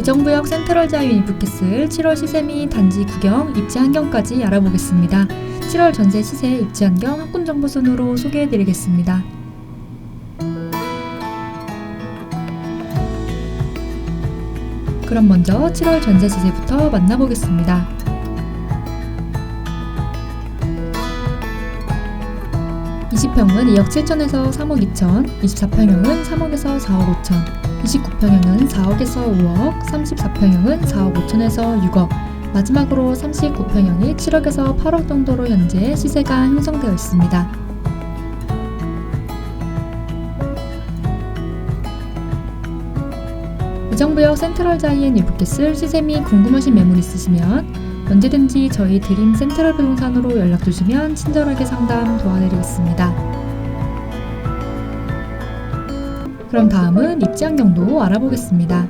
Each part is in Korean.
의정부역 센트럴 자유 이브캐슬 7월 시세 및 단지 구경, 입지 환경까지 알아보겠습니다. 7월 전세 시세 입지 환경 학군 정보 순으로 소개해드리겠습니다. 그럼 먼저 7월 전세 시세부터 만나보겠습니다. 20평은 2억 7천에서 3억 2천, 24평형은 3억에서 4억 5천, 29평형은 4억에서 5억, 34평형은 4억 5천에서 6억, 마지막으로 39평형이 7억에서 8억 정도로 현재 시세가 형성되어 있습니다. 의정부역 센트럴 자이엔 유부캐슬 시세 및 궁금하신 매물 있으시면 언제든지 저희 드림 센트럴 부동산으로 연락 주시면 친절하게 상담 도와드리겠습니다. 그럼 다음은 입지 환경도 알아보겠습니다.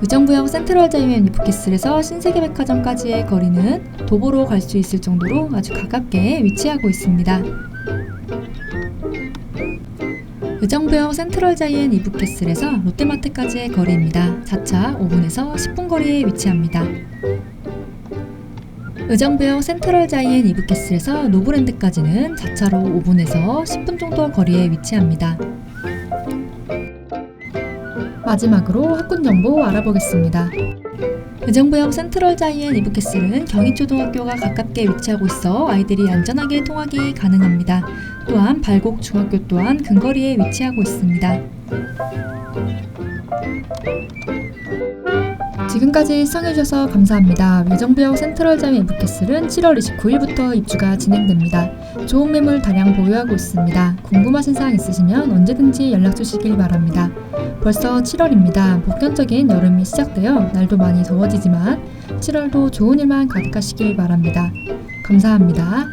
의정부역 센트럴 자이엔 유부캐슬에서 신세계백화점까지의 거리는 도보로 갈 수 있을 정도로 아주 가깝게 위치하고 있습니다. 의정부역 센트럴 자이엔 이브캐슬에서 롯데마트까지의 거리입니다. 자차 5분에서 10분 거리에 위치합니다. 의정부역 센트럴 자이엔 이브캐슬에서 노브랜드까지는 자차로 5분에서 10분 정도 거리에 위치합니다. 마지막으로 학군 정보 알아보겠습니다. 의정부역 센트럴 자이엔 이브캐슬은 경희초등학교가 가깝게 위치하고 있어 아이들이 안전하게 통학이 가능합니다. 또한 발곡 중학교 또한 근거리에 위치하고 있습니다. 지금까지 시청해주셔서 감사합니다. 의정부역 센트럴 자이엔 이브캐슬은 7월 29일부터 입주가 진행됩니다. 좋은 매물 다량 보유하고 있습니다. 궁금하신 사항 있으시면 언제든지 연락 주시길 바랍니다. 벌써 7월입니다. 복견적인 여름이 시작되어 날도 많이 더워지지만 7월도 좋은 일만 가득하시길 바랍니다. 감사합니다.